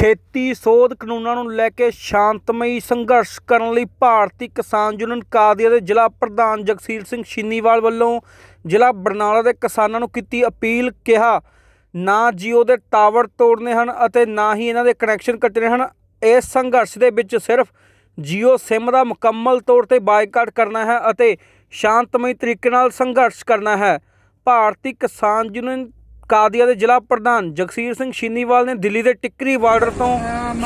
ਖੇਤੀ ਸੋਧ ਕਾਨੂੰਨਾਂ ਨੂੰ ਲੈ ਕੇ ਸ਼ਾਂਤਮਈ ਸੰਘਰਸ਼ ਕਰਨ ਲਈ ਭਾਰਤੀ ਕਿਸਾਨ ਯੂਨੀਅਨ ਕਾਦੀਆਂ ਦੇ ਜ਼ਿਲ੍ਹਾ ਪ੍ਰਧਾਨ ਜਗਸੀਰ ਸਿੰਘ ਛੀਨੀਵਾਲ ਵੱਲੋਂ ਜ਼ਿਲ੍ਹਾ ਬਰਨਾਲਾ ਦੇ ਕਿਸਾਨਾਂ ਨੂੰ ਕੀਤੀ ਅਪੀਲ, ਕਿਹਾ, ਨਾ ਜੀਓ ਦੇ ਟਾਵਰ ਤੋੜਨੇ ਹਨ ਅਤੇ ਨਾ ਹੀ ਇਹਨਾਂ ਦੇ ਕਨੈਕਸ਼ਨ ਕੱਟਣੇ ਹਨ। ਇਸ ਸੰਘਰਸ਼ ਦੇ ਵਿੱਚ ਸਿਰਫ ਜੀਓ ਸਿਮ ਦਾ ਮੁਕੰਮਲ ਤੌਰ ਤੇ ਬਾਈਕਾਟ ਕਰਨਾ ਹੈ ਅਤੇ ਸ਼ਾਂਤਮਈ ਤਰੀਕੇ ਨਾਲ ਸੰਘਰਸ਼ ਕਰਨਾ ਹੈ। ਭਾਰਤੀ ਕਿਸਾਨ ਯੂਨੀਅਨ ਕਾਦੀਆਂ ਦੇ ਜ਼ਿਲ੍ਹਾ ਪ੍ਰਧਾਨ ਜਗਸੀਰ ਸਿੰਘ ਛੀਨੀਵਾਲ ਨੇ ਦਿੱਲੀ ਦੇ ਟਿੱਕਰੀ ਬਾਰਡਰ ਤੋਂ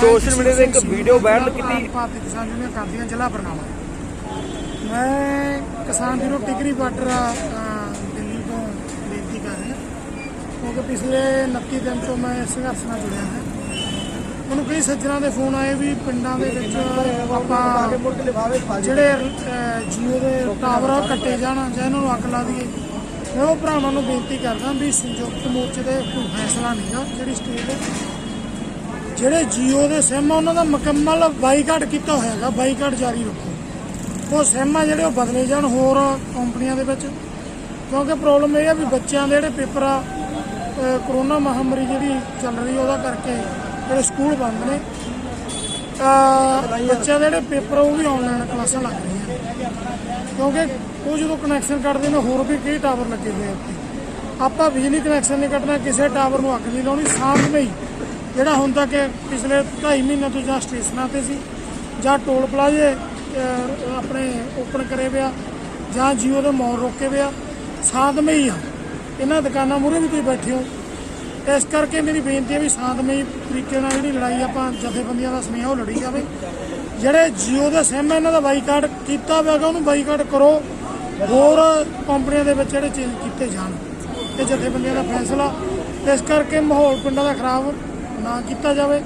ਸੋਸ਼ਲ ਮੀਡੀਆ ਤੇ ਇੱਕ ਵੀਡੀਓ ਵਾਇਰਲ ਕੀਤੀ। ਭਾਰਤੀ ਕਿਸਾਨ ਯੂਨੀਅਨ ਕਰਦੀਆਂ ਜ਼ਿਲ੍ਹਾ ਬਰਨਾਲਾ ਮੈਂ ਕਿਸਾਨ ਵੀਰੋ ਟਿਗਰੀ ਬਾਰਡਰ ਅ, ਦਿੱਲੀ ਤੋਂ ਬੇਨਤੀ ਕਰ ਰਿਹਾ। ਕਿਉਂਕਿ ਪਿਛਲੇ 29 ਦਿਨ ਤੋਂ ਮੈਂ ਸੰਘਰਸ਼ ਨਾਲ ਜੁੜਿਆ ਹਾਂ। ਮੈਨੂੰ ਕਈ ਸੱਜਣਾ ਦੇ ਫੋਨ ਆਏ ਵੀ ਪਿੰਡਾਂ ਦੇ ਵਿੱਚ ਆਪਾਂ ਜਿਹੜੇ ਜੀਓ ਦੇ ਟਾਵਰ ਕੱਟੇ ਜਾਣ ਜਾਂ ਇਹਨਾਂ ਨੂੰ ਅੱਗ ਲਾ ਦਈਏ। ਮੈਂ ਉਹ ਭਰਾਵਾਂ ਨੂੰ ਬੇਨਤੀ ਕਰਦਾ ਵੀ ਸੰਯੁਕਤ ਮੋਰਚੇ ਦੇ ਕੋਈ ਫੈਸਲਾ ਨਹੀਂਗਾ ਜਿਹੜੀ ਸਟੇਟ ਦੇ ਜਿਹੜੇ ਜੀਓ ਦੇ ਸਿਮ ਆ, ਉਹਨਾਂ ਦਾ ਮੁਕੰਮਲ ਬਾਈਕਾਟ ਕੀਤਾ ਹੋਇਆ ਹੈਗਾ ਬਾਈਕਾਟ ਜਾਰੀ ਰੱਖੋ। ਉਹ ਸਿਮ ਆ ਜਿਹੜੇ ਉਹ ਬਦਲੇ ਜਾਣ ਹੋਰ ਕੰਪਨੀਆਂ ਦੇ ਵਿੱਚ। ਕਿਉਂਕਿ ਪ੍ਰੋਬਲਮ ਇਹ ਆ ਵੀ ਬੱਚਿਆਂ ਦੇ ਜਿਹੜੇ ਪੇਪਰ ਆ ਕਰੋਨਾ ਮਹਾਮਾਰੀ ਜਿਹੜੀ ਚੱਲ ਰਹੀ ਉਹਦਾ ਕਰਕੇ ਜਿਹੜੇ ਸਕੂਲ ਬੰਦ ਨੇ ਬੱਚਿਆਂ ਦੇ ਜਿਹੜੇ ਪੇਪਰ ਆ, ਉਹ ਵੀ ਆਨਲਾਈਨ ਕਲਾਸਾਂ ਲੱਗ ਰਹੀਆਂ। ਕਿਉਂਕਿ ਉਹ ਜਦੋਂ ਕਨੈਕਸ਼ਨ ਕੱਟਦੇ ਨੇ, ਹੋਰ ਵੀ ਕਈ ਟਾਵਰ ਲੱਗੇ ਹੋਏ ਆ ਆਪਾਂ ਬਿਜਲੀ ਕਨੈਕਸ਼ਨ ਨਹੀਂ ਕੱਟਣਾ, ਕਿਸੇ ਟਾਵਰ ਨੂੰ ਅੱਗ ਨਹੀਂ ਲਾਉਣੀ ਸ਼ਾਂਤਮਈ ਜਿਹੜਾ ਹੁੰਦਾ ਕਿ ਪਿਛਲੇ 2.5 ਮਹੀਨੇ ਤੋਂ ਜਾਂ ਸਟੇਸ਼ਨਾਂ ਤੇ ਸੀ, ਜਾਂ ਟੋਲ ਪਲਾਜ਼ੇ ਆਪਣੇ ਓਪਨ ਕਰੇ ਪਿਆ ਜਾਂ ਜੀਓ ਦੇ ਮੋੜ ਰੋਕੇ ਪਿਆ ਸ਼ਾਂਤਮਈ ਆ। ਇਹਨਾਂ ਦੁਕਾਨਾਂ ਮੂਹਰੇ ਵੀ ਤੁਸੀਂ ਬੈਠੇ ਹੋ। ਇਸ ਕਰਕੇ ਮੇਰੀ ਬੇਨਤੀ ਹੈ ਵੀ ਸ਼ਾਂਤਮਈ ਤਰੀਕੇ ਨਾਲ ਜਿਹੜੀ ਲੜਾਈ ਆਪਾਂ ਜਥੇਬੰਦੀਆਂ ਦਾ ਸਮੇਂ ਉਹ ਲੜੀ ਜਾਵੇ। ਜਿਹੜੇ ਜੀਓ ਦੇ ਸਿਮ ਇਹਨਾਂ ਦਾ ਬਾਈਕਾਟ ਕੀਤਾ ਹੋਵੇਗਾ ਉਹਨੂੰ ਬਾਈਕਾਟ ਕਰੋ। ਹੋਰ ਕੰਪਨੀਆਂ ਦੇ ਵਿੱਚ ਜਿਹੜੇ ਚੇਂਜ ਕੀਤੇ ਜਾਣ, ਇਹ ਜਥੇਬੰਦੀਆਂ ਦਾ ਫੈਸਲਾ। ਇਸ ਕਰਕੇ ਮਾਹੌਲ ਪਿੰਡਾਂ ਦਾ ਖਰਾਬ ਨਾ ਕੀਤਾ ਜਾਵੇ,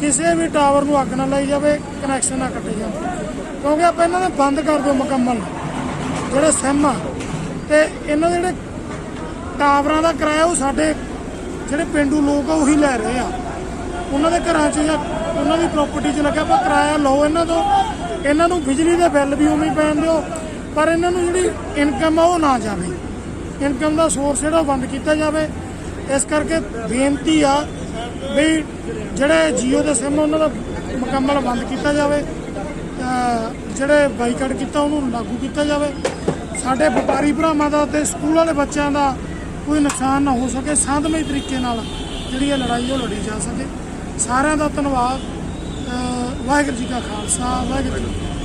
ਕਿਸੇ ਵੀ ਟਾਵਰ ਨੂੰ ਅੱਗ ਨਾ ਲਾਈ ਜਾਵੇ ਕਨੈਕਸ਼ਨ ਨਾ ਕੱਟੇ ਜਾਣ। ਕਿਉਂਕਿ ਆਪਾਂ ਇਹਨਾਂ ਨੇ ਬੰਦ ਕਰ ਦਿਓ ਮੁਕੰਮਲ। ਜਿਹੜੇ ਸਿਮ ਆ, ਤੇ ਇਹਨਾਂ ਦੇ ਜਿਹੜੇ ਟਾਵਰਾਂ ਦਾ ਕਿਰਾਇਆ ਉਹ ਸਾਡੇ ਜਿਹੜੇ ਪਿੰਡੂ ਲੋਕ ਆ, ਉਹੀ ਲੈ ਰਹੇ ਆ। ਉਹਨਾਂ ਦੇ ਘਰਾਂ 'ਚ ਜਾਂ ਉਹਨਾਂ ਦੀ ਪ੍ਰਾਪਰਟੀ 'ਚ ਲੱਗਿਆ ਆਪਾਂ ਕਿਰਾਇਆ ਲਓ ਇਹਨਾਂ ਤੋਂ। ਇਹਨਾਂ ਨੂੰ ਬਿਜਲੀ ਦੇ ਬਿੱਲ ਵੀ ਉਵੇਂ ਪੈਣ ਦਿਓ। ਪਰ ਇਹਨਾਂ ਨੂੰ ਜਿਹੜੀ ਇਨਕਮ ਆ ਉਹ ਨਾ ਜਾਵੇ। ਇਨਕਮ ਦਾ ਸੋਰਸ ਜਿਹੜਾ ਉਹ ਬੰਦ ਕੀਤਾ ਜਾਵੇ। ਇਸ ਕਰਕੇ ਬੇਨਤੀ ਆ ਵੀ ਜਿਹੜੇ ਜੀਓ ਦੇ ਸਿਮ ਉਹਨਾਂ ਦਾ ਮੁਕੰਮਲ ਬੰਦ ਕੀਤਾ ਜਾਵੇ। ਜਿਹੜੇ ਬਾਈਕਾਟ ਕੀਤਾ, ਉਹਨੂੰ ਲਾਗੂ ਕੀਤਾ ਜਾਵੇ। ਸਾਡੇ ਵਪਾਰੀ ਭਰਾਵਾਂ ਦਾ ਤੇ ਸਕੂਲ ਵਾਲੇ ਬੱਚਿਆਂ ਦਾ ਕੋਈ ਨੁਕਸਾਨ ਨਾ ਹੋ ਸਕੇ ਸ਼ਾਂਤਮਈ ਤਰੀਕੇ ਨਾਲ ਜਿਹੜੀ ਇਹ ਲੜਾਈ ਉਹ ਲੜੀ ਜਾ ਸਕੇ। ਸਾਰਿਆਂ ਦਾ ਧੰਨਵਾਦ। ਵਾਹਿਗੁਰੂ ਜੀ ਕਾ ਖਾਲਸਾ, ਵਾਹਿਗੁਰੂ ਜੀ